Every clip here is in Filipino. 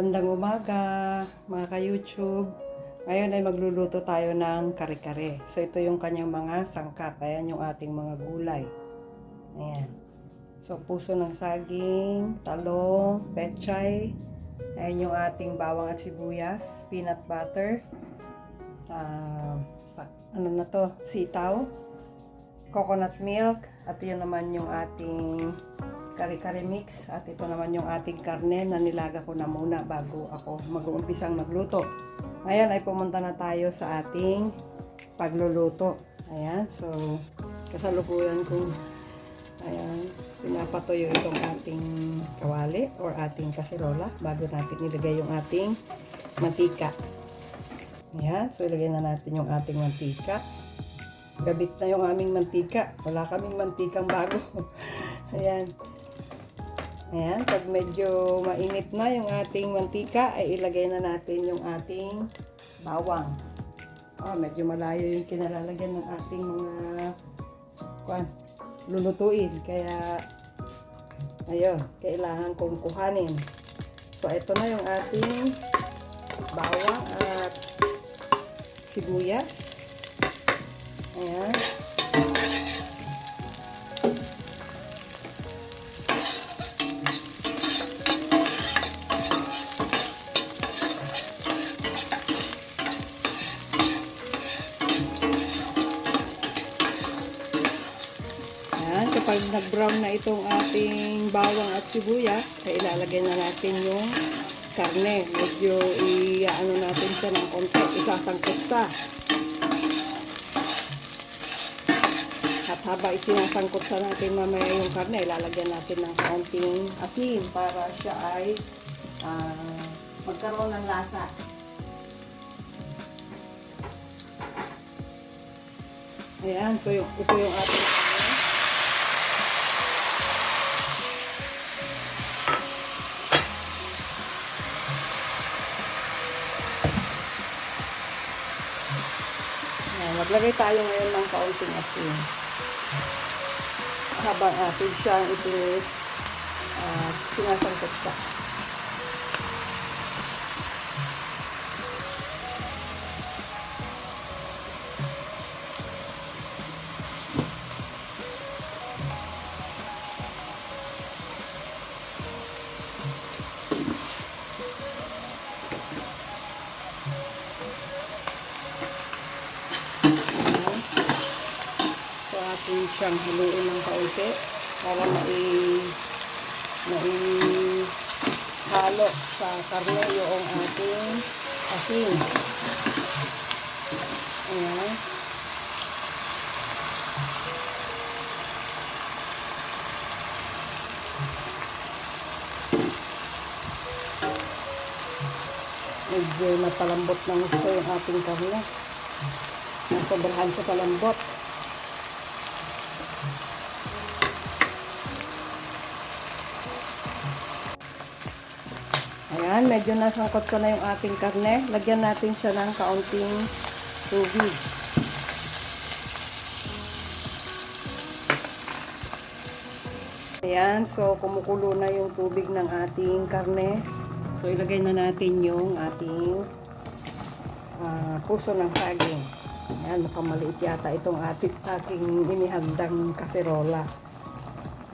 Magandang umaga, mga ka-YouTube. Ngayon ay magluluto tayo ng kare-kare. So, ito yung kanyang mga sangkap. Ayan yung ating mga gulay. Ayan. So, puso ng saging, talong, pechay. Ayan yung ating bawang at sibuyas, peanut butter. pa- ano na to? Sitaw. Coconut milk. At yun naman yung ating kare-kare mix at ito naman yung ating karne na nilaga ko na muna bago ako mag-uumpisang magluto. Ngayon ay pumunta na tayo sa ating pagluluto. Ayan, so kasalukuyan kong ayan, pinapatuyo itong ating kawali or ating kaserola bago natin ilagay yung ating mantika. Ayan, so ilagay na natin yung ating mantika. Gabit na yung aming mantika. Wala kaming mantikang bago. Ayan. Ayan, pag medyo mainit na yung ating mantika, ay ilagay na natin yung ating bawang. Oh, medyo malayo yung kinalalagyan ng ating mga kwan, lulutuin. Kaya, ayun, kailangan kong kuhanin. So, ito na yung ating bawang at sibuyas. Ayan. Ayan, kapag nag-brown na itong ating bawang at sibuyas, ay ilalagay na natin yung karne. Medyo i-ano natin siya ng konti, isasangkot sa. At haba isinasangkot sa natin mamaya yung karne, ilalagyan natin ng kaunting asin para siya ay ah, magkaroon ng lasa. Ayan, so yung, ito yung ating maglagay tayo ngayon ng kaunting asin. Habang atin siyang ito uh, sinasangkot sa. Siyang haluin ng kaunti para mai mai halo sa karne yung ating asin. Ayan. Medyo napalambot ng gusto yung ating karne. Nasobrahan sa palambot. Ayan, medyo nasangkot ko na yung ating karne. Lagyan natin siya ng kaunting tubig. Ayan, so kumukulo na yung tubig ng ating karne. So ilagay na natin yung ating ah, puso ng saging. Ayan, makamaliit yata itong ating, ating inihandang kaserola.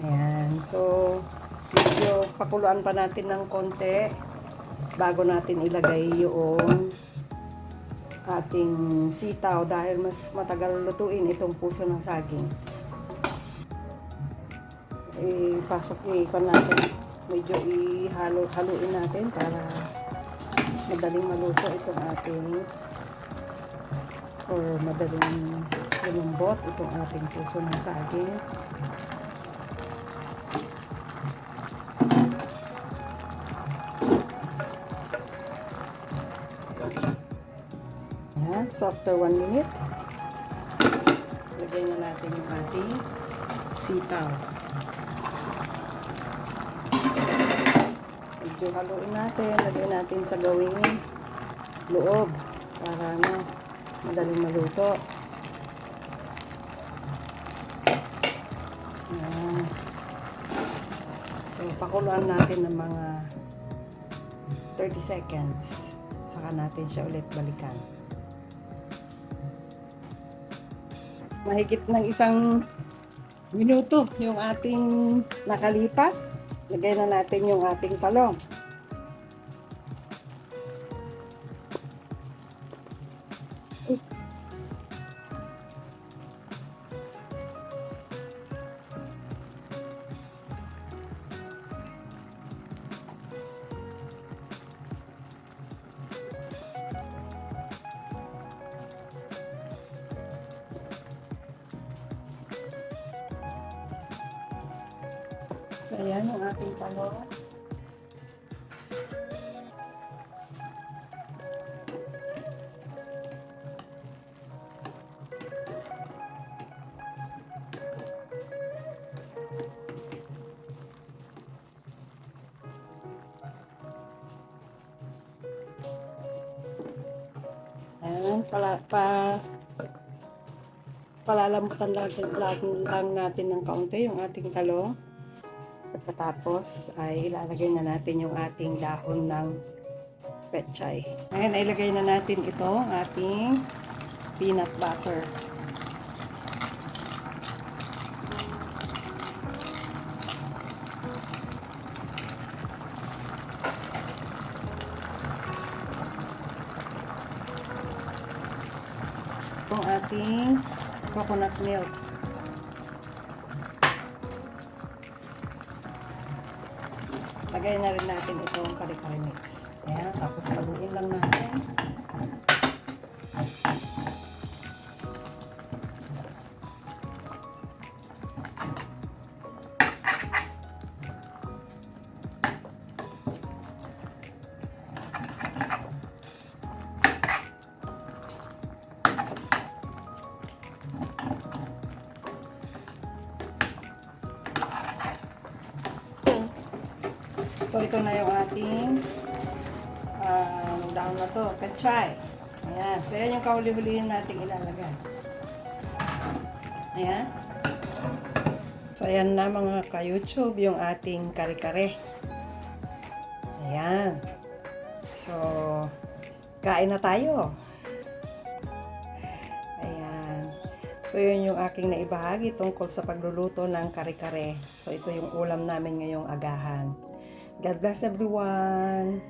Ayan, so medyo pakuluan pa natin ng konti bago natin ilagay yung ating sitaw dahil mas matagal lutuin itong puso ng saging. Ipasok, ikon natin. Medyo ihalo, haluin natin para madaling maluto itong ating or madaling lumambot itong ating puso ng saging. Ayan, so after 1 minute, lagay na natin yung ating sitaw. Medyo haluin natin, lagay natin sa gawing loob para na madaling maluto. Ayan. So, pakuluan natin ng mga 30 seconds. Saka natin siya ulit balikan. Mahigit ng isang minuto yung ating nakalipas. Lagay na natin yung ating talong. So, ayan yung ating talong. Ayan, pala, pa, palalambutan lang, lang, lang natin ng kaunti yung ating talong. Pagkatapos ay ilalagay na natin yung ating dahon ng pechay. Ngayon, ilagay na natin ito, ang ating peanut butter. Itong ating coconut milk. Lagay na rin natin itong kare-kare mix. Ayan, tapos haluin lang natin. Ito na yung ating uh, dahon na to, pechay. Ayan. So, yan yung kahuli-hulihin natin ilalagay. Ayan. So, ayan na mga ka-YouTube, yung ating kare-kare. Ayan. So, kain na tayo. Ayan. So, yun yung aking naibahagi tungkol sa pagluluto ng kare-kare. So, ito yung ulam namin ngayong agahan. God bless everyone.